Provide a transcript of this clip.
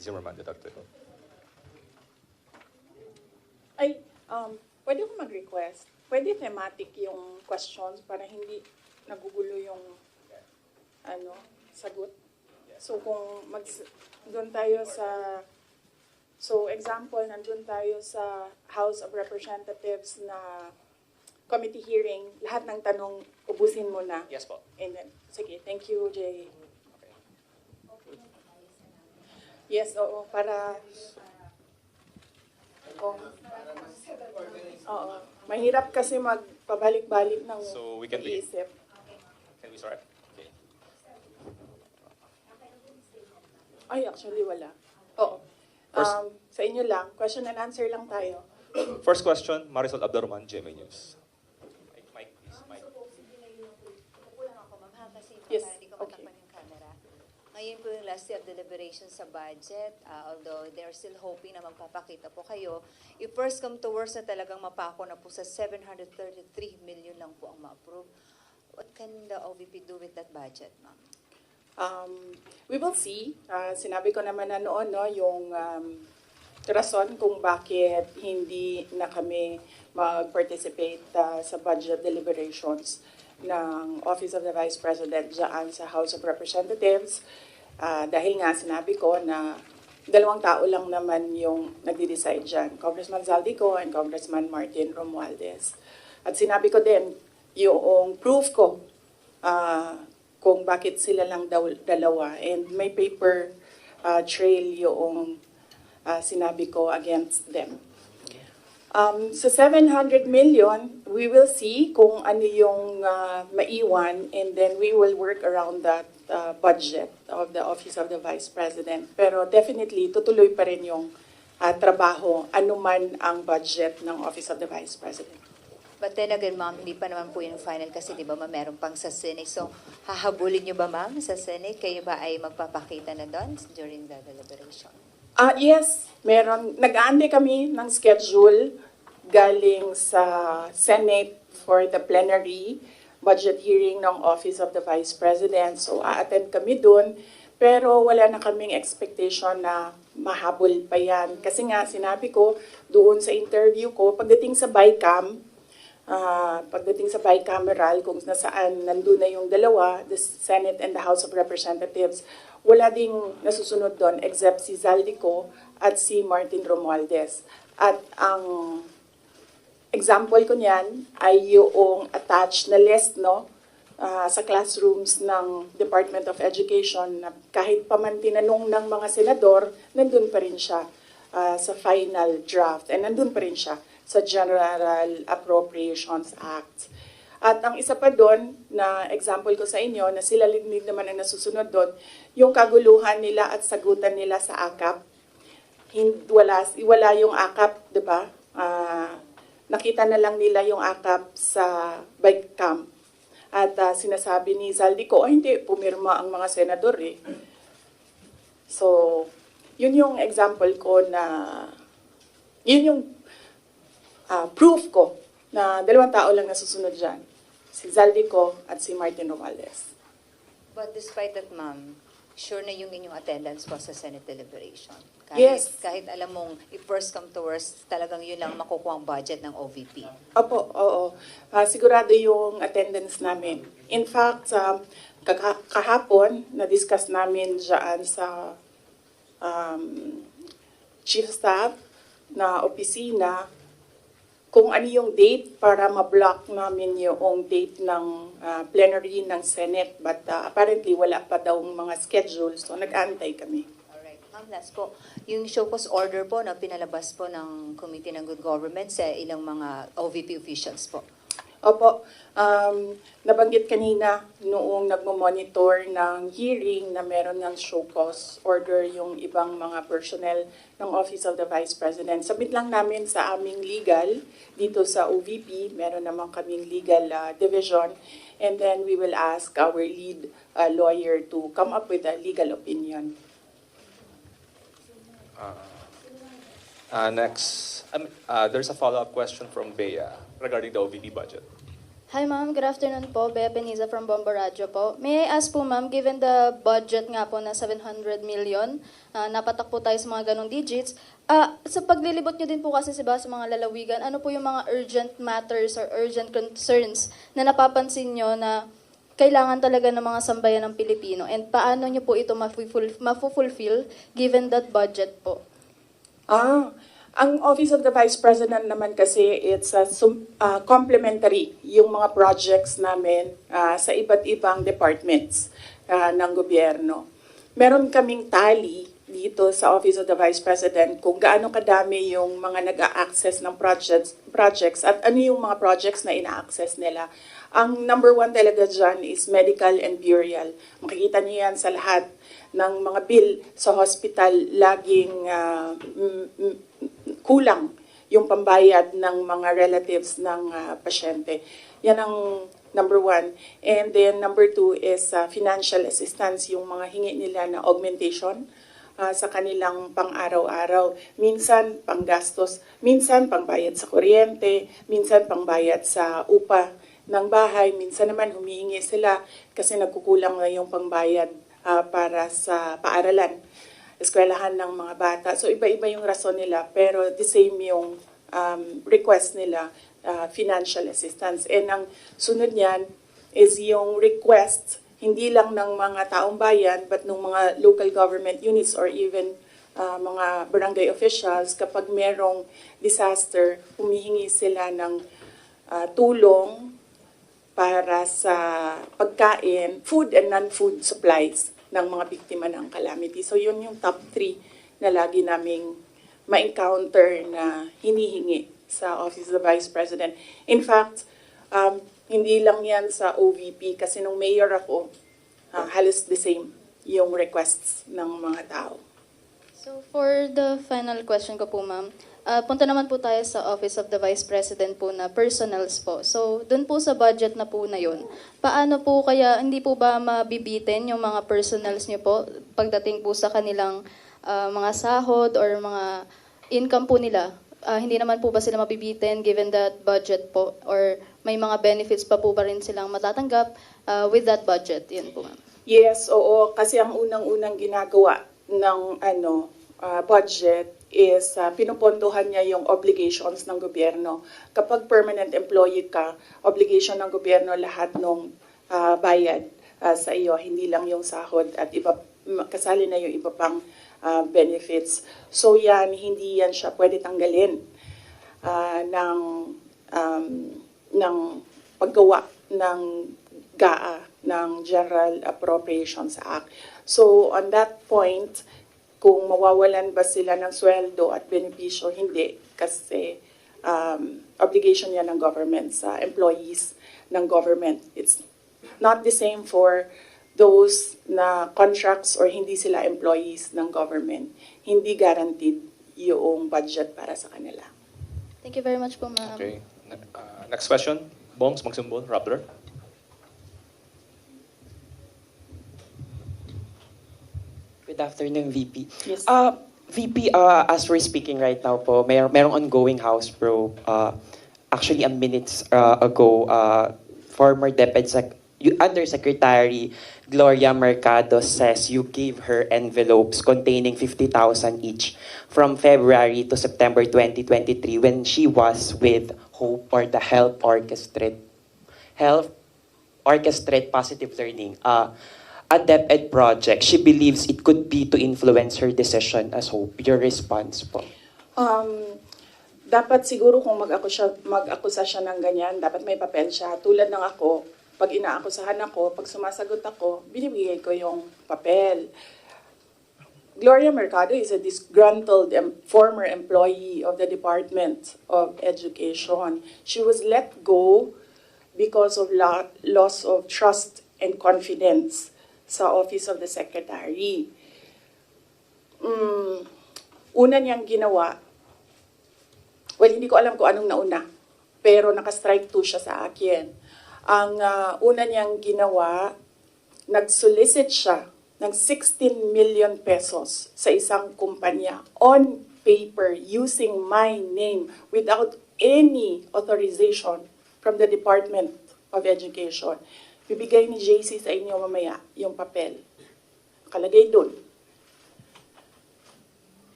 Zimmerman Duterte. Ay, um, pwede ko mag-request. Pwede thematic yung questions para hindi nagugulo yung ano, sagot. So kung mag doon tayo sa So example, nandun tayo sa House of Representatives na committee hearing, lahat ng tanong ubusin mo na. Yes po. And then, sige, thank you, Jay. Okay. Yes, oo, para... Oo. Oo. Mahirap kasi magpabalik-balik ng So, we can begin. isip. Can we start? Okay. Ay, actually, wala. Oo. First- Um, sa inyo lang, question and answer lang tayo. First question, Marisol Abdurrahman, GMA News. Mike, Mike, please, Mike. Upo lang ako, ma'am, ha? Kasi Yes, para hindi ko okay. matakpan yung camera. Ngayon po yung last day of deliberations sa budget, ah, although they're still hoping na magpapakita po kayo. If first come to worst na talagang mapako na po sa 733 million lang po ang ma-approve, what can the OVP do with that budget, ma'am? Um, we will see. Ah, sinabi ko naman na noon, no, yung um, rason kung bakit hindi na kami mag-participate ah, sa budget deliberations ng Office of the Vice President dyan sa House of Representatives. Ah, dahil nga sinabi ko na dalawang tao lang naman yung nagde-decide dyan, Congressman Zaldico and Congressman Martin Romualdez. At sinabi ko din, yung proof ko ah, kung bakit sila lang daw dalawa. And may paper uh, trail yung uh, sinabi ko against them. Um, sa 700 million, we will see kung ano yung uh, maiwan and then we will work around that uh, budget of the Office of the Vice President. Pero definitely, tutuloy pa rin yung uh, trabaho, anuman ang budget ng Office of the Vice President. But then again, ma'am, hindi pa naman po yung final kasi di ba ma'am, meron pang sa Senate. So, hahabulin niyo ba ma'am sa Senate? Kayo ba ay magpapakita na doon during the deliberation? Ah, yes, meron. Nag-aantay kami ng schedule galing sa Senate for the plenary budget hearing ng Office of the Vice President. So, a-attend kami dun. Pero wala na kaming expectation na mahabol pa yan. Kasi nga, sinabi ko doon sa interview ko, pagdating sa BICAM, ah, pagdating sa bicameral, kung nasaan nandun na yung dalawa, the Senate and the House of Representatives, wala ding nasusunod doon except si Zaldico at si Martin Romualdez. At ang example ko niyan ay yung attached na list no ah, sa classrooms ng Department of Education na kahit pa man tinanong ng mga senador, nandun pa rin siya ah, sa final draft and nandun pa rin siya sa General Appropriations Act. At ang isa pa doon na example ko sa inyo na sila din naman ang nasusunod doon, yung kaguluhan nila at sagutan nila sa AKAP. Hindi, wala, wala yung AKAP, di ba? Ah, nakita na lang nila yung AKAP sa bike camp. At ah, sinasabi ni Zaldico, oh hindi, pumirma ang mga senador eh. So, yun yung example ko na, yun yung ah, proof ko na dalawang tao lang nasusunod dyan. Si Zaldico at si Martin Romales. But despite that, ma'am, sure na yung inyong attendance po sa Senate deliberation. Kahit, Yes. Kahit alam mong, if first come to worst, talagang yun lang makukuha ang budget ng OVP. Opo, oo. Ah, sigurado yung attendance namin. In fact, sa kaka- kahapon, na-discuss namin dyan sa um, chief staff na opisina kung ano yung date para ma-block namin yung date ng ah, plenary ng Senate. But ah, apparently, wala pa daw mga schedule, so nag-antay kami. Alright. Ma'am, last po. Yung show cause order po na pinalabas po ng Committee ng Good Government sa ilang mga OVP officials po. Opo, um, nabanggit kanina noong nagmo-monitor ng hearing na meron ng show cause order yung ibang mga personnel ng Office of the Vice President. Sabit lang namin sa aming legal dito sa OVP, meron naman kaming legal uh, division and then we will ask our lead uh, lawyer to come up with a legal opinion. Uh, next, um, uh, there's a follow-up question from Bea regarding the OVP budget. Hi ma'am, good afternoon po. Bea Beniza from Bombo Radio po. May I ask po ma'am, given the budget nga po na 700 million, ah, napatak po tayo sa mga ganong digits, ah, sa paglilibot nyo din po kasi si sa mga lalawigan, ano po yung mga urgent matters or urgent concerns na napapansin nyo na kailangan talaga ng mga sambayan ng Pilipino and paano nyo po ito mafu-ful- mafu-fulfill given that budget po? Ah, ang Office of the Vice President naman kasi it's a sum- ah, complementary yung mga projects namin ah, sa iba't ibang departments ah, ng gobyerno. Meron kaming tally dito sa Office of the Vice President kung gaano kadami yung mga nag-a-access ng projects, projects at ano yung mga projects na ina-access nila. Ang number one talaga dyan is medical and burial. Makikita niyo yan sa lahat ng mga bill sa hospital laging mm, kulang yung pambayad ng mga relatives ng ah, pasyente. Yan ang number one. And then number two is ah, financial assistance, yung mga hingi nila na augmentation ah, sa kanilang pang-araw-araw. Minsan panggastos, minsan pangbayad sa kuryente, minsan pangbayad sa upa ng bahay, minsan naman humihingi sila kasi nagkukulang na yung pangbayad ah, para sa paaralan eskwelahan ng mga bata. So iba-iba yung rason nila pero the same yung um, request nila, uh, financial assistance. And ang sunod niyan is yung request hindi lang ng mga taong bayan but ng mga local government units or even uh, mga barangay officials kapag merong disaster, humihingi sila ng uh, tulong para sa pagkain, food and non-food supplies ng mga biktima ng calamity. So yun yung top three na lagi naming ma-encounter na hinihingi sa Office of the Vice President. In fact, um, hindi lang yan sa OVP kasi nung mayor ako, ah, halos the same yung requests ng mga tao. So for the final question ko po ma'am, ah, punta naman po tayo sa Office of the Vice President po na personals po. So dun po sa budget na po na yun, paano po kaya, hindi po ba mabibitin yung mga personals niyo po pagdating po sa kanilang ah, mga sahod or mga income po nila? Ah, hindi naman po ba sila mabibitin given that budget po? Or may mga benefits pa po ba rin silang matatanggap ah, with that budget? Yun po ma'am. Yes, oo. Kasi ang unang-unang ginagawa ng ano ah, budget is ah, pinupondohan niya yung obligations ng gobyerno. Kapag permanent employee ka, obligation ng gobyerno lahat ng bayad ah, sa iyo, hindi lang yung sahod at iba kasali na yung iba pang ah, benefits. So yan, hindi yan siya pwede tanggalin ah, ng um, ng paggawa ng GAA ng General Appropriations Act. So on that point, kung mawawalan ba sila ng sweldo at benepisyo, hindi. Kasi um, obligation yan ng government sa employees ng government. It's not the same for those na contracts or hindi sila employees ng government. Hindi guaranteed yung budget para sa kanila. Thank you very much po ma'am. Okay. Uh, next question. Bongs Magsumbol, Rappler. Good afternoon, VP. Yes. Uh, VP, uh, as we're speaking right now po, may merong ongoing House probe. Uh, actually, a minutes uh, ago, uh, former DepEd Sec- you- Undersecretary Gloria Mercado says you gave her envelopes containing 50,000 each from February to September 2023 when she was with Hope or the Help Orchestrate. Help Orchestrate Positive Learning. Uh, a DepEd project, she believes it could be to influence her decision as Hope. Your response po? Um, dapat siguro kung mag-akusa, mag-akusa siya ng ganyan, dapat may papel siya. Tulad ng ako, pag inaakusahan ako, pag sumasagot ako, binibigay ko yung papel. Gloria Mercado is a disgruntled em- former employee of the Department of Education. She was let go because of la- loss of trust and confidence sa Office of the Secretary. Mm, una niyang ginawa, well, hindi ko alam kung anong nauna, pero naka-strike two siya sa akin. Ang ah, una niyang ginawa, nag-solicit siya ng 16 million pesos sa isang kumpanya on paper using my name without any authorization from the Department of Education. Bibigay ni JC sa inyo mamaya yung papel. Kalagay dun.